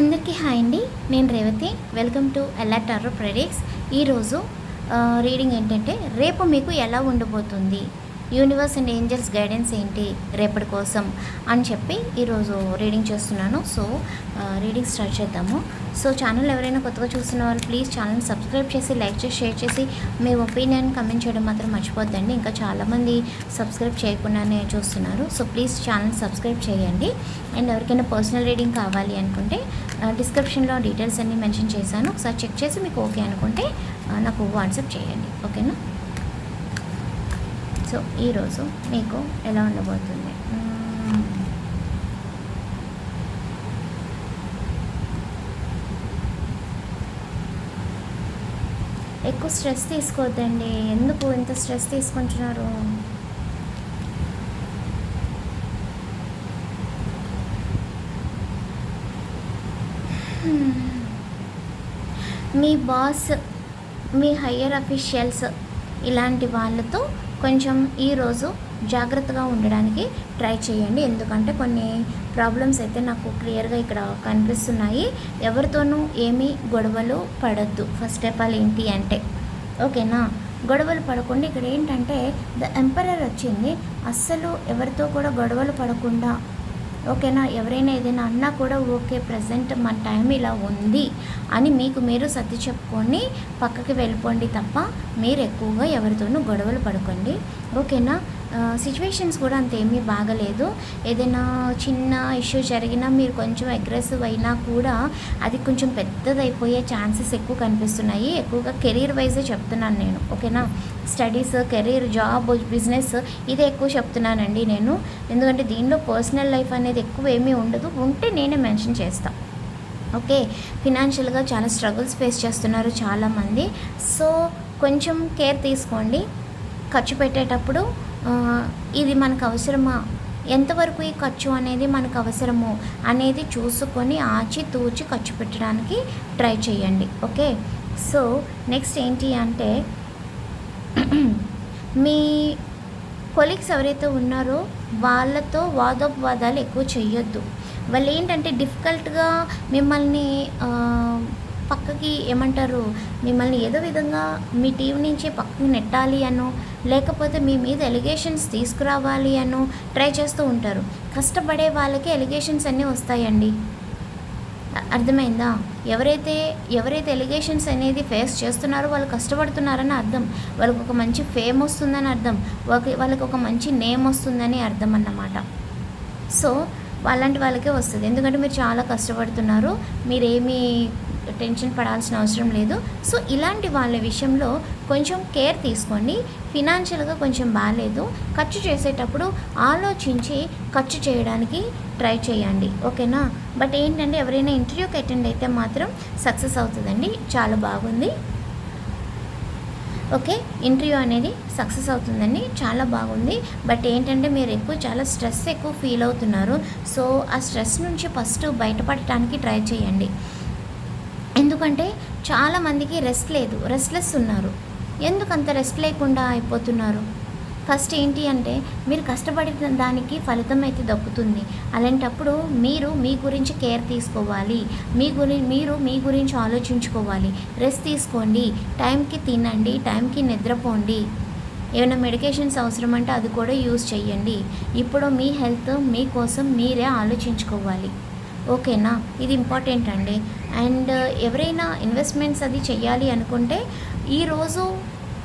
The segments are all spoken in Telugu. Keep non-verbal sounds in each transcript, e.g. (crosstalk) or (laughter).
అందరికీ హాయ్ అండి. నేను Revathi. Welcome to L R tarot predicts. ఈరోజు రీడింగ్ ఏంటంటే రేపు మీకు ఎలా ఉండబోతుంది? యూనివర్స్ అండ్ ఏంజల్స్ గైడెన్స్ ఏంటి రేపటి కోసం అని చెప్పి ఈరోజు రీడింగ్ చేస్తున్నాను. సో రీడింగ్ స్టార్ట్ చేద్దాము. సో ఛానల్ ఎవరైనా కొత్తగా చూస్తున్న వాళ్ళు ప్లీజ్ ఛానల్ సబ్స్క్రైబ్ చేసి లైక్ చేసి షేర్ చేసి మీ ఒపీనియన్ కమెంట్ చేయడం మాత్రం మర్చిపోద్దండి. ఇంకా చాలామంది సబ్స్క్రైబ్ చేయకుండానే చూస్తున్నారు. సో ప్లీజ్ ఛానల్ సబ్స్క్రైబ్ చేయండి. అండ్ ఎవరికైనా పర్సనల్ రీడింగ్ కావాలి అనుకుంటే డిస్క్రిప్షన్లో డీటెయిల్స్ అన్నీ మెన్షన్ చేశాను. ఒకసారి చెక్ చేసి మీకు ఓకే అనుకుంటే నాకు వాట్సాప్ చేయండి. ఓకేనా? సో ఈరోజు మీకు ఎలా ఉండబోతుంది? ఎక్కువ స్ట్రెస్ తీసుకోవద్దండి. ఎందుకు ఇంత స్ట్రెస్ తీసుకుంటున్నారు? మీ బాస్ మీ హయ్యర్ అఫీషియల్స్ ఇలాంటి వాళ్ళతో కొంచెం ఈరోజు జాగ్రత్తగా ఉండడానికి ట్రై చేయండి. ఎందుకంటే కొన్ని ప్రాబ్లమ్స్ అయితే నాకు క్లియర్గా ఇక్కడ కనిపిస్తున్నాయి. ఎవరితోనూ ఏమీ గొడవలు పడద్దు. ఫస్ట్ ఆఫ్ ఆల్ ఏంటి అంటే ఓకేనా? గొడవలు పడకుండా ఇక్కడ ఏంటంటే ద ఎంపరర్ వచ్చింది. అస్సలు ఎవరితో కూడా గొడవలు పడకుండా ఓకేనా? ఎవరైనా ఏదైనా అన్నా కూడా ఓకే ప్రజెంట్ మన టైం ఇలా ఉంది అని మీకు మీరు సర్ది చెప్పుకొని పక్కకి వెళ్ళిపోండి తప్ప మీరు ఎక్కువగా ఎవరితోనూ గొడవలు పడుకోండి. ఓకేనా? సిచ్యువేషన్స్ కూడా అంతేమీ బాగలేదు. ఏదైనా చిన్న ఇష్యూ జరిగినా మీరు కొంచెం అగ్రెసివ్ అయినా కూడా అది కొంచెం పెద్దదైపోయే ఛాన్సెస్ ఎక్కువ కనిపిస్తున్నాయి. ఎక్కువగా కెరీర్ వైజే చెప్తున్నాను నేను ఓకేనా? స్టడీస్ కెరీర్ జాబ్ బిజినెస్ ఇదే ఎక్కువ చెప్తున్నానండి నేను. ఎందుకంటే దీనిలో పర్సనల్ లైఫ్ అనేది ఎక్కువ ఏమీ ఉండదు. ఉంటే నేనే మెన్షన్ చేస్తాను ఓకే? ఫినాన్షియల్గా చాలా స్ట్రగుల్స్ ఫేస్ చేస్తున్నారు చాలామంది. సో కొంచెం కేర్ తీసుకోండి. ఖర్చు పెట్టేటప్పుడు ఇది మనకు అవసరమా? ఎంతవరకు ఈ ఖర్చు అనేది మనకు అవసరము అనేది చూసుకొని ఆచి తూచి ఖర్చు పెట్టడానికి ట్రై చేయండి. ఓకే? సో నెక్స్ట్ ఏంటి అంటే (clears throat) మీ కొలీగ్స్ ఎవరైతే ఉన్నారో వాళ్ళతో వాదోపవాదాలు ఎక్కువ చేయొద్దు. వాళ్ళు ఏంటంటే డిఫికల్ట్గా మిమ్మల్ని పక్కకి ఏమంటారు మిమ్మల్ని ఏదో విధంగా మీ టీం నుంచి పక్కకి నెట్టాలి అనో లేకపోతే మీ మీద ఎలిగేషన్స్ తీసుకురావాలి అనో ట్రై చేస్తూ ఉంటారు. కష్టపడే వాళ్ళకి ఎలిగేషన్స్ అన్నీ వస్తాయండి. అర్థమైందా? ఎవరైతే ఎవరైతే ఎలిగేషన్స్ అనేది ఫేస్ చేస్తున్నారో వాళ్ళు కష్టపడుతున్నారని అర్థం. వాళ్ళకి ఒక మంచి ఫేమ్ వస్తుందని అర్థం. వాళ్ళకి ఒక మంచి నేమ్ వస్తుందని అర్థం అన్నమాట. సో వాళ్ళంటి వాళ్ళకే వస్తుంది. ఎందుకంటే మీరు చాలా కష్టపడుతున్నారు. మీరేమీ టెన్షన్ పడాల్సిన అవసరం లేదు. సో ఇలాంటి వాళ్ళ విషయంలో కొంచెం కేర్ తీసుకోండి. ఫినాన్షియల్గా కొంచెం బాగాలేదు ఖర్చు చేసేటప్పుడు ఆలోచించి ఖర్చు చేయడానికి ట్రై చేయండి. ఓకేనా? బట్ ఏంటంటే ఎవరైనా ఇంటర్వ్యూకి అటెండ్ అయితే మాత్రం సక్సెస్ అవుతుందండి. చాలా బాగుంది. ఓకే? ఇంటర్వ్యూ అనేది సక్సెస్ అవుతుందండి. చాలా బాగుంది. బట్ ఏంటంటే మీరు ఎక్కువ చాలా స్ట్రెస్ ఎక్కువ ఫీల్ అవుతున్నారు. సో ఆ స్ట్రెస్ నుంచి ఫస్ట్ బయటపడటానికి ట్రై చేయండి. ఎందుకంటే చాలామందికి రెస్ట్ లేదు రెస్ట్లెస్ ఉన్నారు. ఎందుకంత రెస్ట్ లేకుండా అయిపోతున్నారు? ఫస్ట్ ఏంటి అంటే మీరు కష్టపడిన దానికి ఫలితం అయితే దక్కుతుంది. అలాంటప్పుడు మీరు మీ గురించి కేర్ తీసుకోవాలి. మీ గురి మీరు మీ గురించి ఆలోచించుకోవాలి. రెస్ట్ తీసుకోండి. టైంకి తినండి. టైంకి నిద్రపోండి. ఏమైనా మెడికేషన్స్ అవసరం అంటే అది కూడా యూజ్ చేయండి. ఇప్పుడు మీ హెల్త్ మీకోసం మీరే ఆలోచించుకోవాలి. ఓకేనా? ఇది ఇంపార్టెంట్ అండి. అండ్ uh, ఎవరైనా ఇన్వెస్ట్మెంట్స్ అది చెయ్యాలి అనుకుంటే ఈరోజు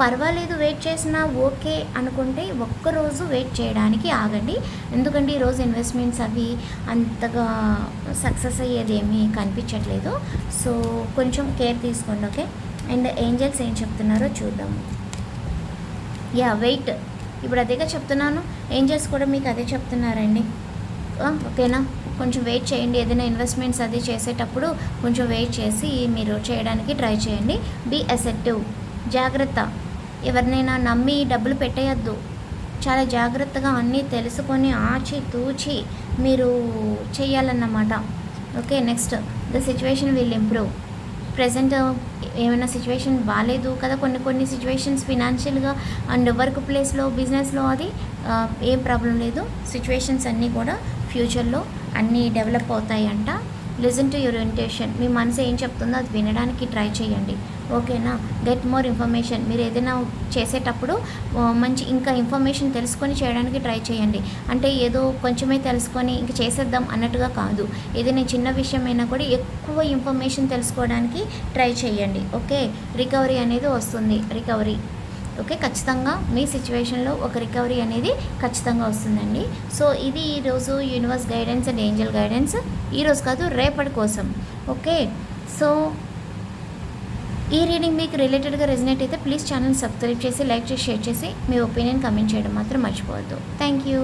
పర్వాలేదు వెయిట్ చేసినా ఓకే అనుకుంటే ఒక్కరోజు వెయిట్ చేయడానికి ఆగండి. ఎందుకంటే ఈరోజు ఇన్వెస్ట్మెంట్స్ అవి అంతగా సక్సెస్ అయ్యేది ఏమీ కనిపించట్లేదు. సో కొంచెం కేర్ తీసుకోండి ఓకే? అండ్ ఏంజల్స్ ఏం చెప్తున్నారో చూద్దాము యా వెయిట్. ఇప్పుడు అదేగా చెప్తున్నాను. ఏంజల్స్ కూడా మీకు అదే చెప్తున్నారండి. ఓకేనా? కొంచెం వెయిట్ చేయండి. ఏదైనా ఇన్వెస్ట్మెంట్స్ అది చేసేటప్పుడు కొంచెం వెయిట్ చేసి మీరు చేయడానికి ట్రై చేయండి. బీ అసెప్టివ్ జాగ్రత్త. ఎవరినైనా నమ్మి డబ్బులు పెట్టేయద్దు. చాలా జాగ్రత్తగా అన్నీ తెలుసుకొని ఆచి తూచి మీరు చేయాలన్నమాట. Okay next the situation will improve present ఏమైనా సిచ్యువేషన్ బాగాలేదు కదా? కొన్ని కొన్ని సిచ్యువేషన్స్ ఫినాన్షియల్గా అండ్ వర్క్ ప్లేస్లో బిజినెస్లో అది ఏం ప్రాబ్లం లేదు. సిచ్యువేషన్స్ అన్నీ కూడా ఫ్యూచర్లో అన్నీ డెవలప్ అవుతాయంట. లిజన్ టు యువర్ ఇంటేషన్ మీ మనసు ఏం చెప్తుందో అది వినడానికి ట్రై చేయండి. ఓకేనా? గెట్ మోర్ ఇన్ఫర్మేషన్ మీరు ఏదైనా చేసేటప్పుడు మంచి ఇంకా ఇన్ఫర్మేషన్ తెలుసుకొని చేయడానికి ట్రై చేయండి. అంటే ఏదో కొంచెమే తెలుసుకొని ఇంక చేసేద్దాం అన్నట్టుగా కాదు. ఏదైనా చిన్న విషయమైనా కూడా ఎక్కువ ఇన్ఫర్మేషన్ తెలుసుకోవడానికి ట్రై చేయండి. ఓకే? రికవరీ అనేది వస్తుంది. రికవరీ ఓకే ఖచ్చితంగా మీ సిచ్యువేషన్లో ఒక రికవరీ అనేది ఖచ్చితంగా వస్తుందండి. సో ఇది ఈరోజు universe guidance and angel guidance ఈరోజు కాదు రేపటి కోసం. ఓకే సో ఈ రీడింగ్ మీకు రిలేటెడ్గా రెజినేట్ అయితే ప్లీజ్ ఛానల్ సబ్స్క్రైబ్ చేసి లైక్ చేసి షేర్ చేసి మీ ఒపీనియన్ కమెంట్ చేయడం మాత్రం మర్చిపోవద్దు. Thank you